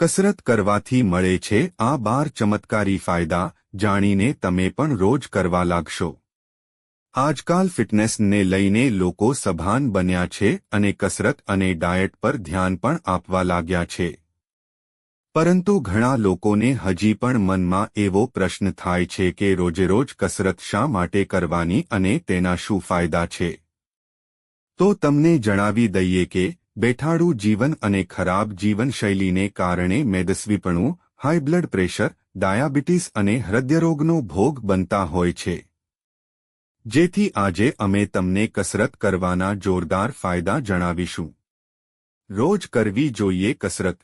કસરત કરવાથી મળે છે. આ બાર ચમત્કારી ફાયદા જાણીને તમે પણ રોજ કરવા લાગશો. આજકાલ ફિટનેસને લઈને લોકો સભાન બન્યા છે અને કસરત અને ડાયટ પર ધ્યાન પણ આપવા લાગ્યા છે. પરંતુ ઘણા લોકોને હજી પણ મનમાં એવો પ્રશ્ન થાય છે કે રોજેરોજ કસરત શા માટે કરવાની અને તેના શું ફાયદા છે? તો તમને જણાવી દઈએ કે બેઠાડું જીવન અને ખરાબ જીવનશૈલીને કારણે મેદસ્વીપણું હાઈ બ્લડ પ્રેશર ડાયાબિટીસ અને હૃદયરોગનો ભોગ બનતા હોય છે. જેથી આજે અમે તમને કસરત કરવાના જોરદાર ફાયદા જણાવીશું. રોજ કરવી જોઈએ કસરત.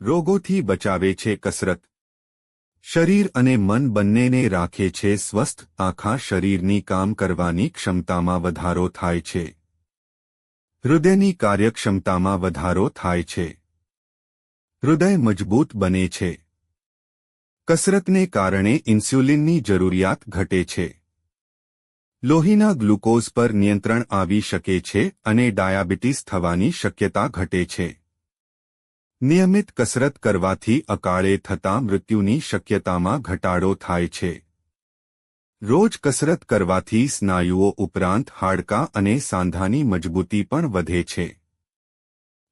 રોગોથી બચાવે છે કસરત. શરીર અને મન બંનેને રાખે છે સ્વસ્થ, આખા શરીરની કામ કરવાની ક્ષમતામાં વધારો થાય છે. હૃદયની કાર્યક્ષમતામાં વધારો થાય છે. હૃદય મજબૂત બને છે. કસરતને કારણે ઇન્સ્યુલિનની જરૂરિયાત ઘટે છે. લોહીના ગ્લુકોઝ પર નિયંત્રણ આવી શકે છે અને ડાયાબિટીસ થવાની શક્યતા ઘટે છે. નિયમિત કસરત કરવાથી અકાળે થતા મૃત્યુની શક્યતામાં ઘટાડો થાય છે. રોજ કસરત કરવાથી સ્નાયુઓ ઉપરાંત હાડકાં અને સાંધાની મજબૂતી પણ વધે છે.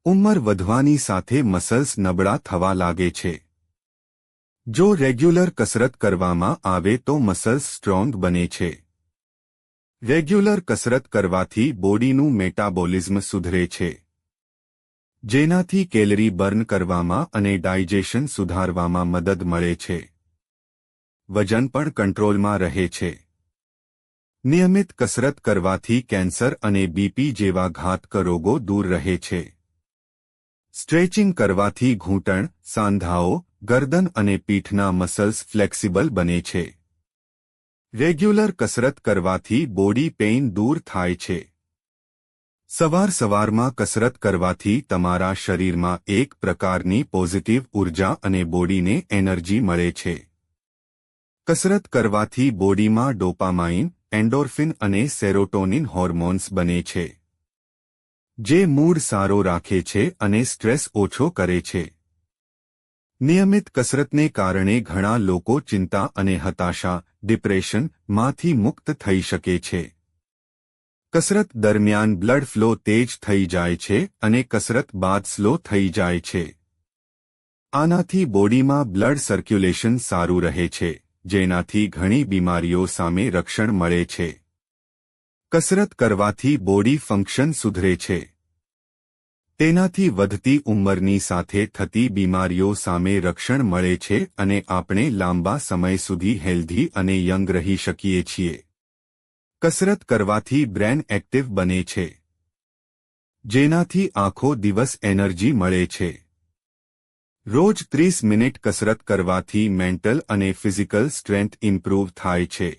ઉંમર વધવાની સાથે મસલ્સ નબળા થવા લાગે છે. જો રેગ્યુલર કસરત કરવામાં આવે તો મસલ્સ સ્ટ્રોંગ બને છે. રેગ્યુલર કસરત કરવાથી બોડીનું મેટાબોલિઝમ સુધરે છે. જેનાથી કેલરી બર્ન કરવામાં અને ડાયજેશન સુધારવામાં મદદ મળે છે. વજન પણ કંટ્રોલમાં રહે છે. નિયમિત કસરત કરવાથી કેન્સર અને બીપી જેવા ઘાતક રોગો દૂર રહે છે. સ્ટ્રેચિંગ કરવાથી ઘૂંટણ, સાંધાઓ, ગરદન અને પીઠના મસલ્સ ફ્લેક્સિબલ બને છે. રેગ્યુલર કસરત કરવાથી બોડી પેઇન દૂર થાય છે. સવાર સવારમાં કસરત કરવાથી તમારા શરીરમાં એક પ્રકારની પોઝિટિવ ઊર્જા અને બોડીને એનર્જી મળે છે. કસરત કરવાથી બોડીમાં ડોપામાઇન, એન્ડોર્ફિન અને સેરોટોનિન હોર્મોન્સ બને છે. જે મૂડ સારો રાખે છે અને સ્ટ્રેસ ઓછો કરે છે. નિયમિત કસરતને કારણે ઘણા લોકો ચિંતા અને હતાશા, ડિપ્રેશનમાંથી મુક્ત થઈ શકે છે. કસરત દરમિયાન બ્લડ ફ્લો તેજ થઈ જાય છે અને કસરત બાદ સ્લો થઈ જાય છે. આનાથી બોડીમાં બ્લડ સર્ક્યુલેશન સારું રહે છે. જેનાથી ઘણી બીમારીઓ સામે રક્ષણ મળે છે. કસરત કરવાથી બોડી ફંક્શન સુધરે છે. તેનાથી વધતી ઉંમરની સાથે થતી બીમારીઓ સામે રક્ષણ મળે છે અને આપણે લાંબા સમય સુધી હેલ્ધી અને યંગ રહી શકીએ છીએ. કસરત કરવાથી બ્રેન એક્ટિવ બને છે. જેનાથી આખો દિવસ એનર્જી મળે છે. રોજ ત્રીસ મિનિટ કસરત કરવાથી મેન્ટલ અને ફિઝિકલ સ્ટ્રેન્થ ઇમ્પ્રૂવ થાય છે.